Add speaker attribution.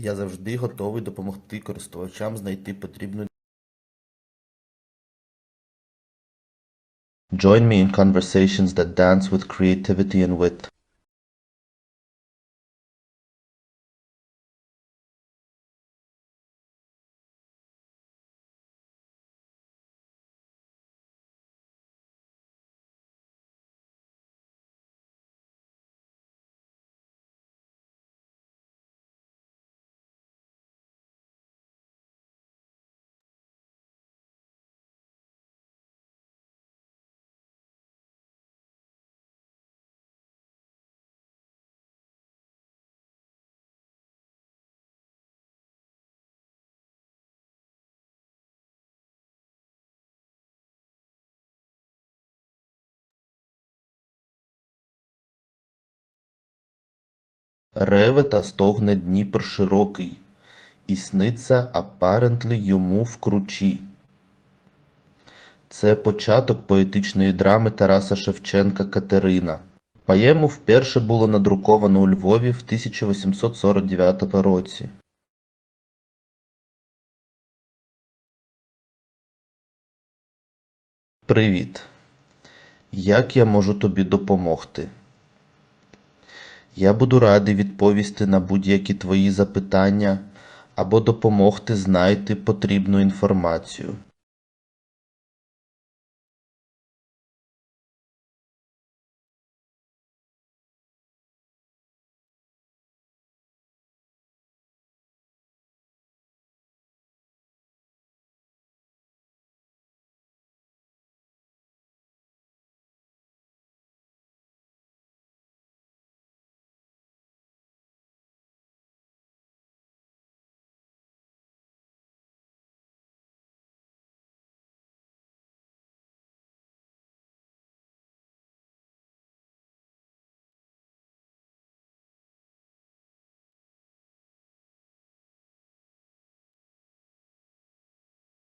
Speaker 1: Я завжди готовий допомогти користувачам знайти потрібну Join me in conversations that dance with creativity and wit. Реве та стогне Дніпр широкий, і сниться апарентли йому в кручі. Це початок поетичної драми Тараса Шевченка Катерина. Поему вперше було надруковано у Львові в 1849 році. Привіт. Як я можу тобі допомогти? Я буду радий відповісти на будь-які твої запитання або допомогти знайти потрібну інформацію.